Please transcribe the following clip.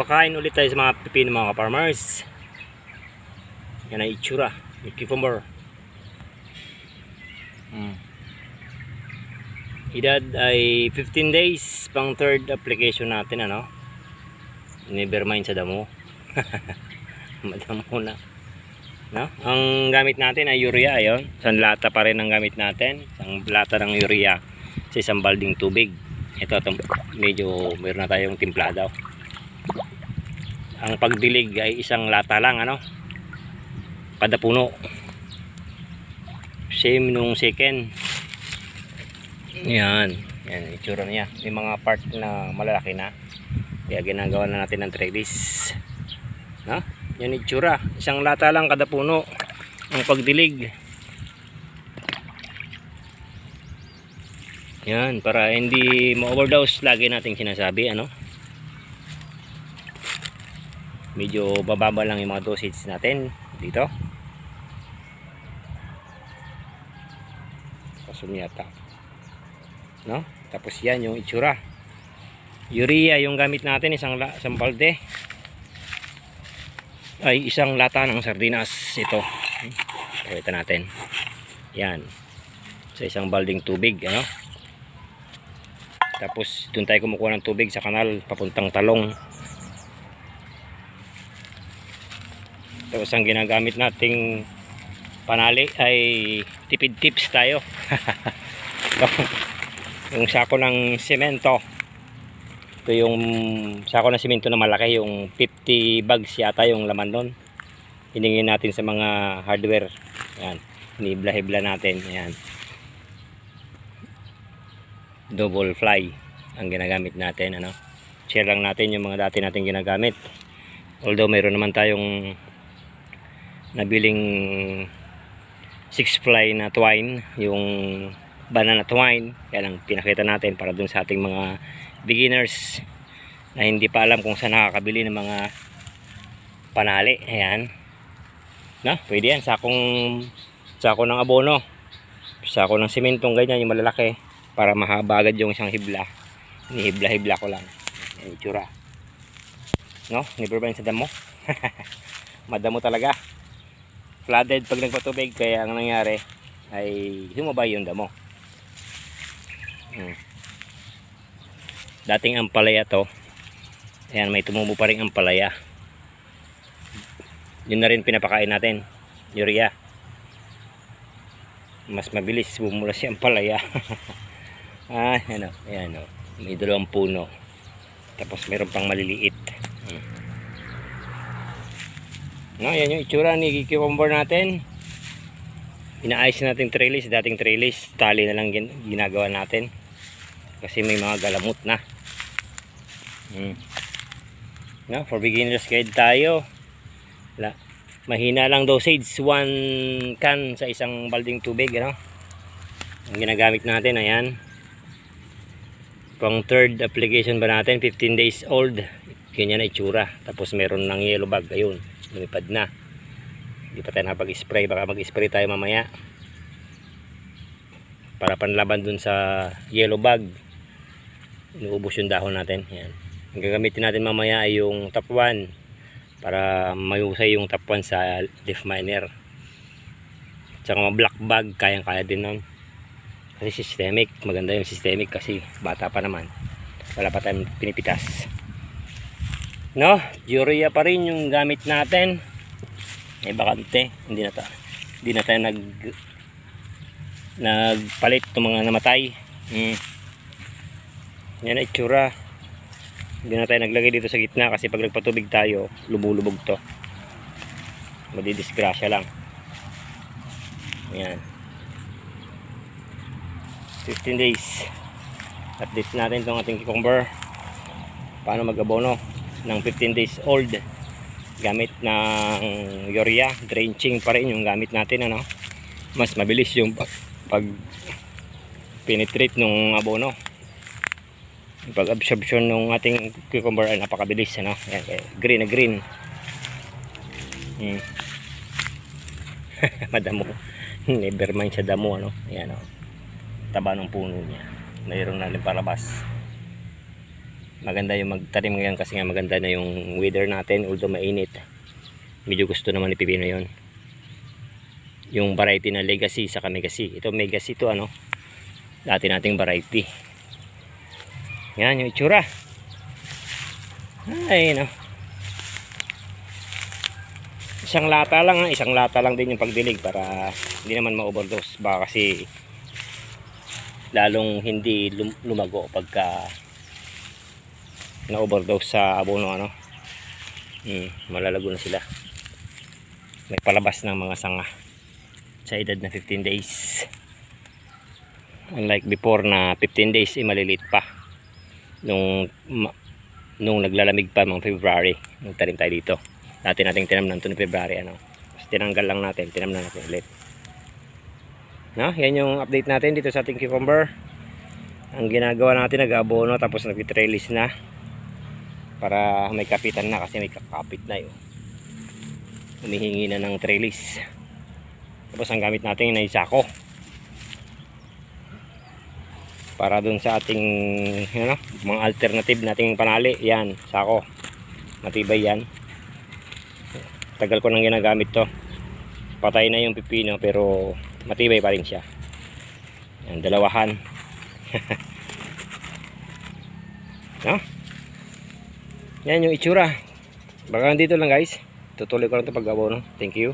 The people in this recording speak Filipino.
Pakain ulit tayo sa mga pipino mga farmers. Yan ang itsura. Yung cucumber. Mm. Edad ay 15 days pang third application natin ano. Never mind sa damo. Madamo na. No? Ang gamit natin ay urea ayon. Isang lata pa rin ang gamit natin. Isang lata ng urea sa isang balding tubig. Ito, ito medyo meron na tayong timpla daw. Ang pagdilig ay isang lata lang ano. Kada puno. Same nung second. Yan. Yan, itsura niya. May mga part na malalaki na. Kaya ginagawa na natin ng trellis. No? Yan itsura. Isang lata lang kada puno. Ang pagdilig. Yan, para hindi ma-overdose lagi nating sinasabi, ano? Medyo bababa lang yung mga dosage natin dito. Kasumyata. No? Tapos yan yung itsura. Urea yung gamit natin, isang, isang balde ay isang lata ng sardinas ito pakita natin yan sa isang balding tubig ano tapos doon tayo kumukuha ng tubig sa kanal papuntang talong tapos ang ginagamit nating panali ay tipid tips tayo. Yung sako ng semento ito yung sako ng simento na malaki yung 50 bags yata yung laman nun. Hiningin natin sa mga hardware. Yan hinibla-hibla natin. Yan double fly ang ginagamit natin ano. Share lang natin yung mga dati natin ginagamit. Although mayroon naman tayong nabiling six fly na twine yung banana twine. Kaya lang pinakita natin para dun sa ating mga beginners na hindi pa alam kung saan nakakabili ng mga panali. Ayan. Na pwede yan. Sakong sako ng abono. Sako ng simentong ganyan yung malalaki para mahaba agad yung isang hibla. Hinihibla-hibla ko lang. Yung itsura. No? Never ba sa damo. Madamo talaga flooded pag nagpatubig kaya ang nangyari ay humabay yung damo. Hmm. Dating ampalaya to. Ayan may tumubo pa rin ampalaya yun na rin pinapakain natin. Urea. Mas mabilis bumula si ampalaya ah ano? Ayan o may dalawang puno. Tapos meron pang maliliit hmm. No yan yung itsura ni cucumber natin. Inaayos natin trellis dating trellis tali na lang gin- ginagawa natin. Kasi may mga galamot na. Hmm. no, for beginners guide tayo. La, mahina lang dosage. 1 can sa isang balding tubig ano? ang ginagamit natin ayan. Pang third application ba natin 15 days old ganyan na itsura. Tapos meron ng yellow bag. Ayun lumipad na. Hindi pa tayo nakapag-spray. Baka mag-spray tayo mamaya. Para panlaban dun sa yellow bag. Inuubos yung dahon natin. Yan. Ang gagamitin natin mamaya ay yung top 1 para mayusay yung top 1 sa leaf miner. Tsaka mga black bag kayang kaya din nun. Kasi systemic. Maganda yung systemic kasi bata pa naman. Wala pa tayong pinipitas no? Urea pa rin yung gamit natin. May bakante. Hindi na, ta hindi na tayo nag nagpalit ng mga namatay. Hmm. yan ang itsura. Hindi na tayo naglagay dito sa gitna kasi pag nagpatubig tayo lubulubog to. Madidisgrasya lang. Yan. 15 days. Update natin itong ating cucumber. Paano mag-abono ng 15 days old. Gamit ng urea drenching pa rin yung gamit natin ano? Mas mabilis yung pag, pag penetrate nung abono. Pag absorption ng ating cucumber ay napakabilis ano? Ayan, kaya green na green. Hmm. madamo. Never mind sa damo ano? Ayan o taba ng puno niya. Mayroon na rin palabas maganda yung magtanim ngayon kasi nga maganda na yung weather natin although mainit. Medyo gusto naman ni Pipino yon yung variety na legacy sa legacy ito legacy to ano? Dati nating variety. Yan yung itsura. Ay no. Isang lata lang isang lata lang din yung pagdilig para hindi naman ma-overdose. Baka kasi lalong hindi lum- lumago pagka na-overdose sa abono ano? Hmm, malalago na sila. May palabas ng mga sanga sa edad na 15 days. Unlike before na 15 days eh maliliit pa. Nung nung naglalamig pa mga February nung tanim tayo dito. Dati nating tinam to ng February ano? Tapos tinanggal lang natin tinam na natin ulit. No? Yan yung update natin dito sa ating cucumber. Ang ginagawa natin nag-abono tapos nag-trellis na para may kapitan na kasi may kakapit na yun. Humihingi na ng trellis. Tapos ang gamit natin ay sako. Para dun sa ating ano, mga alternative nating panali yan sako. Matibay yan. Tagal ko nang ginagamit to. Patay na yung pipino pero matibay pa rin siya. Yan dalawahan. No? Yan yung itsura. Baka dito lang guys. Tutuloy ko lang ito pag abono thank you